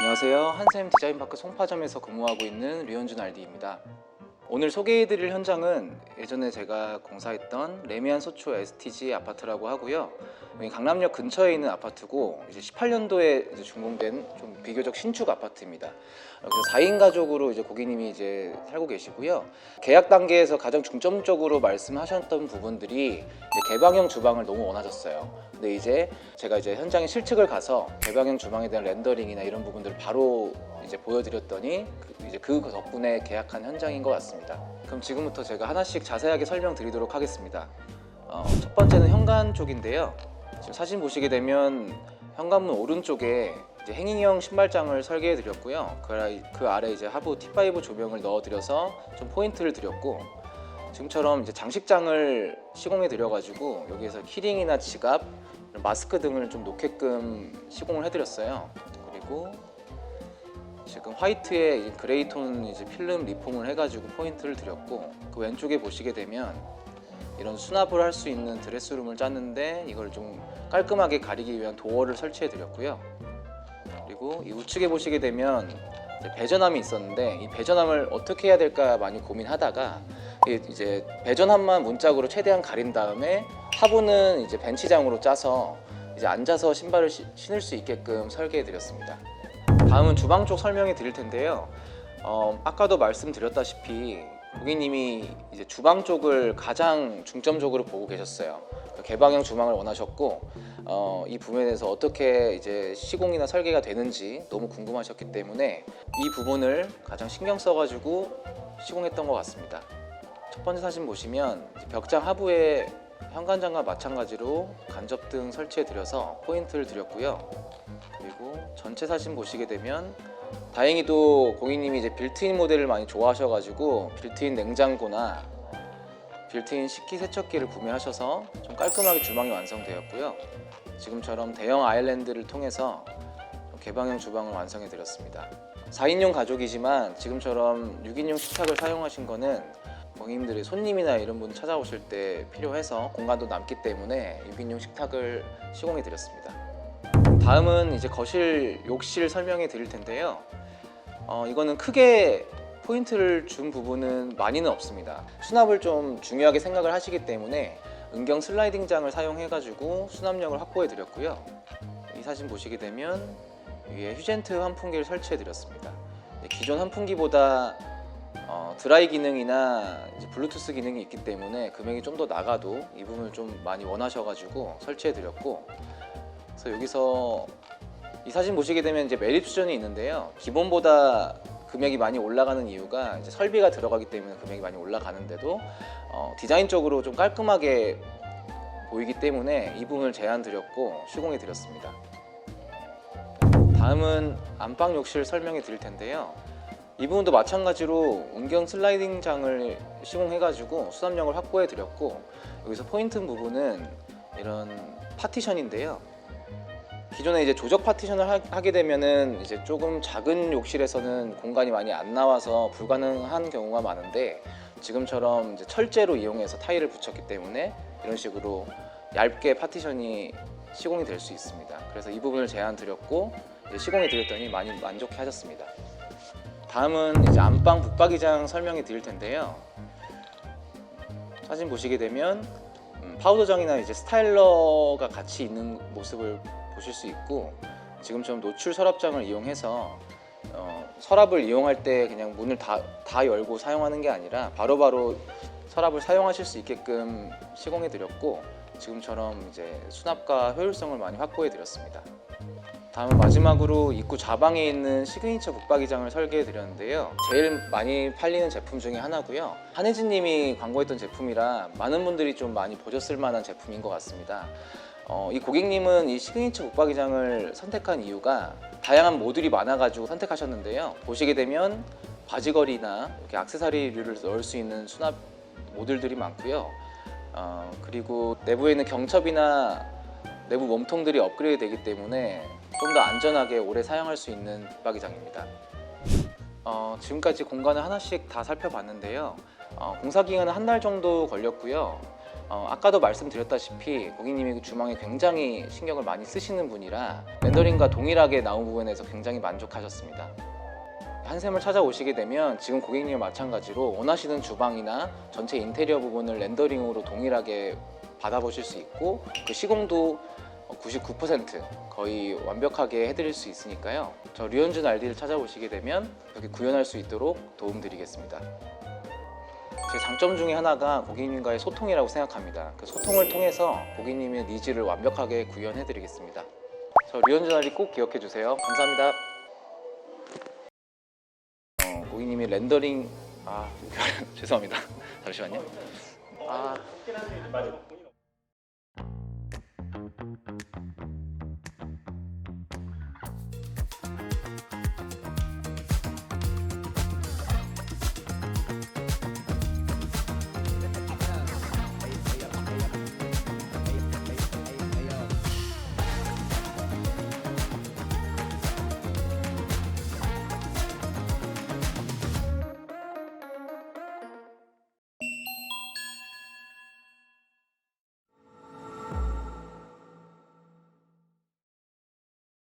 안녕하세요. 한샘 디자인파크 송파점에서 근무하고 있는 류현준 RD입니다. 오늘 소개해드릴 현장은 예전에 제가 공사했던 레미안 소초 STG 아파트라고 하고요. 강남역 근처에 있는 아파트고 이제 18년도에 이제 준공된 좀 비교적 신축 아파트입니다. 그래서 4인 가족으로 이제 고객님이 이제 살고 계시고요. 계약 단계에서 가장 중점적으로 말씀하셨던 부분들이 개방형 주방을 너무 원하셨어요. 근데 이제 제가 이제 현장에 실측을 가서 개방형 주방에 대한 렌더링이나 이런 부분들을 바로 이제 보여드렸더니 그- 이제 그 덕분에 계약한 현장인 것 같습니다. 그럼 지금부터 제가 하나씩 자세하게 설명드리도록 하겠습니다. 어, 첫 번째는 현관 쪽인데요. 지금 사진 보시게 되면 현관문 오른쪽에 이제 행인형 신발장을 설계해 드렸고요. 그, 아래- 그 아래 이제 하부 T5 조명을 넣어 드려서 좀 포인트를 드렸고 지금처럼 이제 장식장을 시공해 드려가지고 여기에서 키링이나 지갑, 마스크 등을 좀 놓게끔 시공을 해드렸어요. 그리고 지금 화이트에 그레이 톤 이제 필름 리폼을 해가지고 포인트를 드렸고 그 왼쪽에 보시게 되면 이런 수납을 할 수 있는 드레스룸을 짰는데 이걸 좀 깔끔하게 가리기 위한 도어를 설치해 드렸고요. 그리고 이 우측에 보시게 되면 배전함이 있었는데 이 배전함을 어떻게 해야 될까 많이 고민하다가 이- 이제 배전함만 문짝으로 최대한 가린 다음에 하부는 이제 벤치장으로 짜서 이제 앉아서 신발을 시- 신을 수 있게끔 설계해 드렸습니다. 다음은 주방 쪽 설명해 드릴 텐데요. 어, 아까도 말씀드렸다시피 고객님이 이제 주방 쪽을 가장 중점적으로 보고 계셨어요. 그 개방형 주방을 원하셨고 어, 이 부분에 대해서 어떻게 이제 시공이나 설계가 되는지 너무 궁금하셨기 때문에 이 부분을 가장 신경 써가지고 시공했던 것 같습니다. 첫 번째 사진 보시면 벽장 하부에 현관장과 마찬가지로 간접등 설치해 드려서 포인트를 드렸고요. 그리고 전체 사진 보시게 되면 다행히도 고객님이 이제 빌트인 모델을 많이 좋아하셔가지고 빌트인 냉장고나 빌트인 식기세척기를 구매하셔서 좀 깔끔하게 주방이 완성되었고요. 지금처럼 대형 아일랜드를 통해서 개방형 주방을 완성해 드렸습니다. 4인용 가족이지만 지금처럼 6인용 식탁을 사용하신 거는 고객님들이 손님이나 이런 분 찾아오실 때 필요해서 공간도 남기 때문에 6인용 식탁을 시공해 드렸습니다. 다음은 이제 거실 욕실 설명해 드릴 텐데요. 어, 이거는 크게 포인트를 준 부분은 많이는 없습니다. 수납을 좀 중요하게 생각을 하시기 때문에 은경 슬라이딩 장을 사용해 가지고 수납력을 확보해 드렸고요. 이 사진 보시게 되면 위에 휴젠트 환풍기를 설치해 드렸습니다. 기존 환풍기보다 어, 드라이 기능이나 블루투스 기능이 있기 때문에 금액이 좀 더 나가도 이 부분을 좀 많이 원하셔가지고 설치해 드렸고 그래서 여기서 이 사진 보시게 되면 이제 매립 수전이 있는데요. 기본보다 금액이 많이 올라가는 이유가 이제 설비가 들어가기 때문에 금액이 많이 올라가는데도 어, 디자인적으로 좀 깔끔하게 보이기 때문에 이 부분을 제안 드렸고 시공해 드렸습니다. 다음은 안방 욕실 설명해 드릴 텐데요. 이 부분도 마찬가지로 은경 슬라이딩 장을 시공해가지고 수납력을 확보해 드렸고 여기서 포인트 부분은 이런 파티션인데요. 기존에 이제 조적 파티션을 하- 하게 되면은 이제 조금 작은 욕실에서는 공간이 많이 안 나와서 불가능한 경우가 많은데 지금처럼 이제 철제로 이용해서 타일을 붙였기 때문에 이런 식으로 얇게 파티션이 시공이 될 수 있습니다. 그래서 이 부분을 제안 드렸고 시공해 드렸더니 많이 만족해 하셨습니다. 다음은 이제 안방 붙박이장 설명해 드릴 텐데요. 사진 보시게 되면 음, 파우더장이나 이제 스타일러가 같이 있는 모습을 보실 수 있고 지금처럼 노출 서랍장을 이용해서 어, 서랍을 이용할 때 그냥 문을 다, 다 열고 사용하는 게 아니라 바로바로 서랍을 사용하실 수 있게끔 시공해 드렸고 지금처럼 이제 수납과 효율성을 많이 확보해 드렸습니다. 다음 마지막으로 입구 좌방에 있는 시그니처 붙박이장을 설계해 드렸는데요. 제일 많이 팔리는 제품 중에 하나고요. 한혜진 님이 광고했던 제품이라 많은 분들이 좀 많이 보셨을 만한 제품인 것 같습니다. 어, 이 고객님은 이 시그니처 붙박이장을 선택한 이유가 다양한 모듈이 많아가지고 선택하셨는데요. 보시게 되면 바지걸이나 이렇게 액세서리류를 넣을 수 있는 수납 모듈들이 많고요. 어, 그리고 내부에 있는 경첩이나 내부 몸통들이 업그레이드 되기 때문에 좀 더 안전하게 오래 사용할 수 있는 붙박이장입니다. 어, 지금까지 공간을 하나씩 다 살펴봤는데요. 어, 공사 기간은 한 달 정도 걸렸고요. 어, 아까도 말씀드렸다시피 고객님이 그 주방에 굉장히 신경을 많이 쓰시는 분이라 렌더링과 동일하게 나온 부분에서 굉장히 만족하셨습니다. 한샘을 찾아오시게 되면 지금 고객님과 마찬가지로 원하시는 주방이나 전체 인테리어 부분을 렌더링으로 동일하게 받아보실 수 있고 그 시공도 99% 거의 완벽하게 해드릴 수 있으니까요. 저 류현준 RD를 찾아오시게 되면 여기 구현할 수 있도록 도움드리겠습니다. 제 장점 중에 하나가 고객님과의 소통이라고 생각합니다. 그 소통을 통해서 고객님의 니즈를 완벽하게 구현해드리겠습니다. 저 RD 꼭 기억해 주세요. 감사합니다. 어, 고객님이 렌더링 아 죄송합니다. 잠시만요. 아.